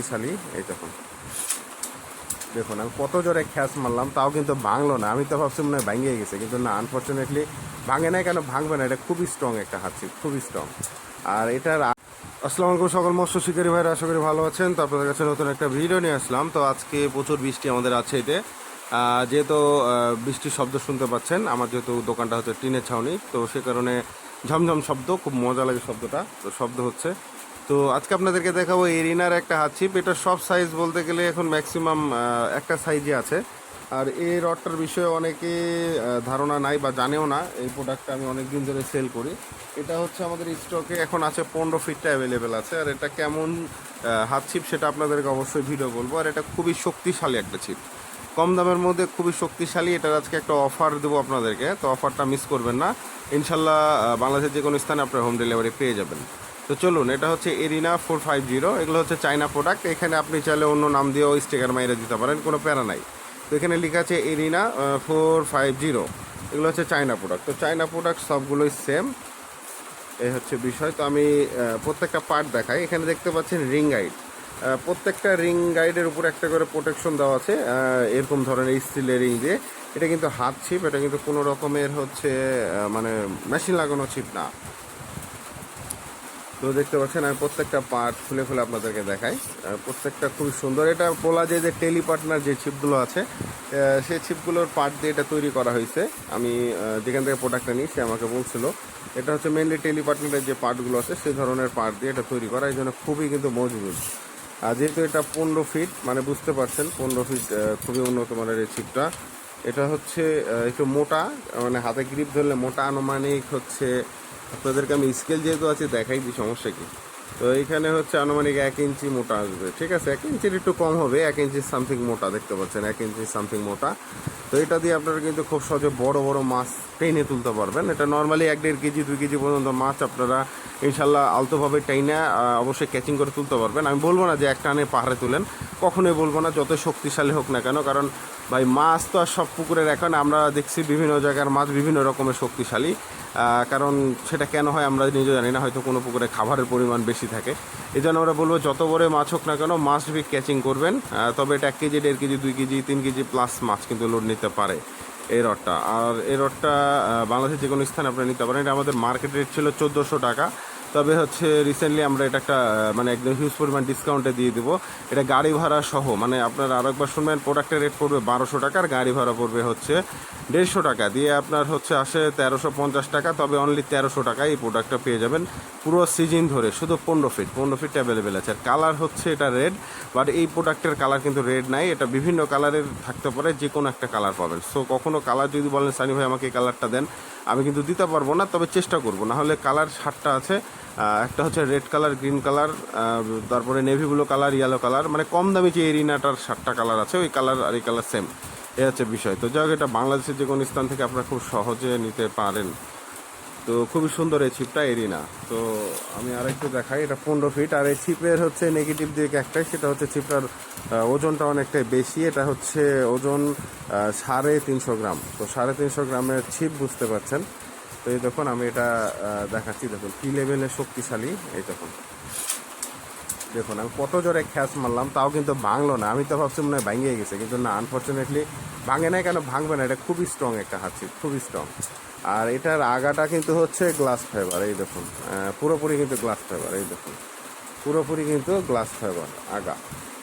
শক্তিশালী, এই দেখুন। দেখুন, আমি কত জোরে খ্যাস মারলাম, তাও কিন্তু ভাঙলো না। আমি তো ভাবছি মনে হয় ভাঙিয়ে গেছে, কিন্তু না আনফর্চুনেটলি ভাঙে না কেন? ভাঙবে না, এটা খুবই স্ট্রং একটা হাতছি, খুবই স্ট্রং আর এটার আসসালামু আলাইকুম সকল মৎস্য শিকারী ভাইরা, আশা করি ভালো আছেন। তো আপনাদের কাছে নতুন একটা ভিডিও নিয়ে আসলাম। তো আজকে প্রচুর বৃষ্টি আমাদের আছে এতে। যেহেতু বৃষ্টির শব্দ শুনতে পাচ্ছেন, আমার যেহেতু দোকানটা হচ্ছে টিনের ছাউনি, তো সে কারণে ঝমঝম শব্দ, খুব মজা লাগে শব্দটা, তো শব্দ হচ্ছে। তো আজকে আপনাদেরকে দেখাবো এরিনার একটা হাত ছিপ এটা সব সাইজ বলতে গেলে এখন ম্যাক্সিমাম একটা সাইজে আছে। আর এই রডটার বিষয়ে অনেকে ধারণা নাই বা জানেও না। এই প্রোডাক্টটা আমি অনেক দিন ধরে সেল করি। এটা হচ্ছে আমাদের স্টকে এখন আছে পনেরো ফিটটা অ্যাভেলেবেল আছে। আর এটা কেমন হাত ছিপ সেটা আপনাদেরকে অবশ্যই ভিডিও বলব। আর এটা খুবই শক্তিশালী একটা ছিপ কম দামের মধ্যে খুবই শক্তিশালী। এটার আজকে একটা অফার দেবো আপনাদেরকে। তো অফারটা মিস করবেন না। ইনশাল্লাহ বাংলাদেশের যে কোনো স্থানে আপনার হোম ডেলিভারি পেয়ে যাবেন। তো চলুন, এটা হচ্ছে এরিনা ফোর ফাইভ জিরো এগুলো হচ্ছে চাইনা প্রোডাক্ট এখানে আপনি চাইলে অন্য নাম দিয়েও স্টিকার মাইরে দিতে পারেন, কোনো প্যারা নাই। তো এখানে লেখা আছে এরিনা ফোর ফাইভ জিরো এগুলো হচ্ছে চাইনা প্রোডাক্ট তো চাইনা প্রোডাক্ট সবগুলোই সেম এই হচ্ছে বিষয়। তো আমি প্রত্যেকটা পার্ট দেখাই। এখানে দেখতে পাচ্ছেন রিং গাইড প্রত্যেকটা রিং গাইডের উপর একটা করে প্রোটেকশন দেওয়া আছে। এরকম ধরনের স্টিলের রিং দিয়ে। এটা কিন্তু হাত ছিপ এটা কিন্তু কোনো রকমের হচ্ছে মানে মেশিন লাগানো ছিপ না। তো দেখতে পাচ্ছেন, আমি প্রত্যেকটা পার্ট খুলে খুলে আপনাদেরকে দেখাই। প্রত্যেকটা খুবই সুন্দর। এটা বলা যায় যে টেলি পার্টনার যে ছিপগুলো আছে সেই ছিপগুলোর পার্ট দিয়ে এটা তৈরি করা হয়েছে। আমি যেখান থেকে প্রোডাক্টটা নিই সে আমাকে বলছিল। এটা হচ্ছে মেনলি টেলি পার্টনারের যে পার্টগুলো আছে সেই ধরনের পার্ট দিয়ে এটা তৈরি করা, এই জন্য খুবই কিন্তু মজবুত। আর যেহেতু এটা পনেরো ফিট মানে বুঝতে পারছেন, পনেরো ফিট খুবই উন্নত মানের এই ছিপটা এটা হচ্ছে একটু মোটা মানে হাতে গ্রিপ ধরলে মোটা আনুমানিক হচ্ছে আপনাদেরকে আমি স্কেল যেহেতু আছে দেখাই দিই সমস্যা কি। তো এইখানে হচ্ছে আনুমানিক এক ইঞ্চি মোটা আসবে, ঠিক আছে? এক ইঞ্চির একটু কম হবে, এক ইঞ্চির সামথিং মোটা দেখতে পাচ্ছেন, এক ইঞ্চি সামথিং মোটা। তো এটা দিয়ে আপনারা কিন্তু খুব সহজে বড় বড় মাছ টেনে তুলতে পারবেন। এটা নর্মালি এক দেড় কেজি, দুই কেজি পর্যন্ত মাছ আপনারা ইনশাল্লাহ আলতোভাবে টেনে অবশ্যই ক্যাচিং করে তুলতে পারবেন। আমি বলব না যে এক টানে পাহাড়ে তুলেন, কখনোই বলব না যত শক্তিশালী হোক না কেন, কারণ ভাই, মাছ তো আর সব পুকুরের এখন আমরা দেখছি বিভিন্ন জায়গার মাছ বিভিন্ন রকমের শক্তিশালী। কারণ সেটা কেন হয় আমরা নিজে জানি না, হয়তো কোনো পুকুরে খাবারের পরিমাণ বেশি থাকে। এই জন্য আমরা বলব যত বড় মাছ হোক না কেন মাছ বি ক্যাচিং করবেন। তবে এটা এক কেজি, দেড় কেজি, দুই কেজি, তিন কেজি প্লাস মাছ কিন্তু লোড নিতে পারে এই রডটা। আর এই রডটা বাংলাদেশের যে কোনো স্থানে আপনারা নিতে পারেন। এটা আমাদের মার্কেট রেট ছিল চোদ্দোশো টাকা। তবে হচ্ছে রিসেন্টলি আমরা এটা একটা মানে একদম হিউজ পরিমাণ ডিসকাউন্টে দিয়ে দেবো। এটা গাড়ি ভাড়া সহ মানে আপনার আরও একবার শুনবেন প্রোডাক্টের রেট পড়বে বারোশো টাকা আর গাড়ি ভাড়া পড়বে হচ্ছে দেড়শো টাকা। দিয়ে আপনার হচ্ছে আসে তেরোশো পঞ্চাশ টাকা, তবে অনলি তেরোশো টাকায় এই প্রোডাক্টটা পেয়ে যাবেন পুরো সিজন ধরে, শুধু পনেরো ফিট পনেরো ফিট অ্যাভেলেবেল আছে। আর কালার হচ্ছে এটা রেড বাট এই প্রোডাক্টের কালার কিন্তু রেড নাই, এটা বিভিন্ন কালারের থাকতে পারে যে কোনো একটা কালার পাবেন। সো কখনও কালার যদি বলেন, সানি ভাই, আমাকে এই কালারটা দেন, আমি কিন্তু দিতে পারব না, তবে চেষ্টা করব। না হলে কালার সাতটা আছে একটা হচ্ছে রেড কালার, গ্রিন কালার তারপরে navy blue colour yellow colour মানে কম দামি যে এরিনাটার সাতটা কালার আছে, ওই কালার আর এই কালার সেম এ হচ্ছে বিষয়। তো যাই হোক, এটা বাংলাদেশের যে কোনো স্থান থেকে আপনারা খুব সহজে নিতে পারেন। তো খুবই সুন্দর এই ছিপটা এরিনা। তো আমি আরেকটু দেখাই, এটা পনেরো ফিট আর এই ছিপের হচ্ছে নেগেটিভ দিক একটাই, সেটা হচ্ছে ছিপটার ওজনটা অনেকটাই বেশি। এটা হচ্ছে ওজন সাড়ে তিনশো গ্রাম। তো সাড়ে তিনশো গ্রামের ছিপ বুঝতে পারছেন। তো এই দেখুন, আমি এটা দেখাচ্ছি। দেখুন, কি লেভেলে শক্তিশালী? এই দেখুন। দেখুন, আমি কত জোরে খ্যাস মারলাম, তাও কিন্তু ভাঙলো না। আমি তো ভাবছি মনে হয় ভাঙিয়ে গেছে, কিন্তু না আনফর্চুনেটলি ভাঙে না কেন? ভাঙবে না, এটা খুবই স্ট্রং একটা হাতছি, খুবই স্ট্রং আর এটার আগাটা কিন্তু হচ্ছে গ্লাস ফাইবার এই দেখুন। পুরোপুরি কিন্তু গ্লাস ফাইবার এই দেখুন। পুরোপুরি কিন্তু গ্লাস ফাইবার আগা।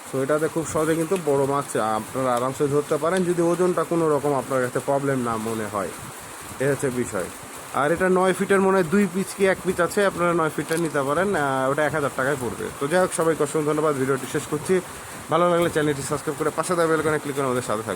সো এটাতে খুব সহজে কিন্তু বড় মাছ আপনারা আরামসে ধরতে পারেন, যদি ওজনটা কোনো রকম আপনার কাছে প্রবলেম না মনে হয়। এ হচ্ছে বিষয়। আর এটা নয় ফিটের মনে হয় দুই পিচ কি এক পিচ আছে, আপনারা নয় ফিটটা নিতে পারেন ওটা এক হাজার টাকায় পড়বে। তো যাই হোক, সবাইকে অসংখ্য ধন্যবাদ, ভিডিওটি শেষ করছি। ভালো লাগলে চ্যানেলটি সাবস্ক্রাইব করে পাশে দেওয়া বেলকনে ক্লিক করে আমাদের সাথে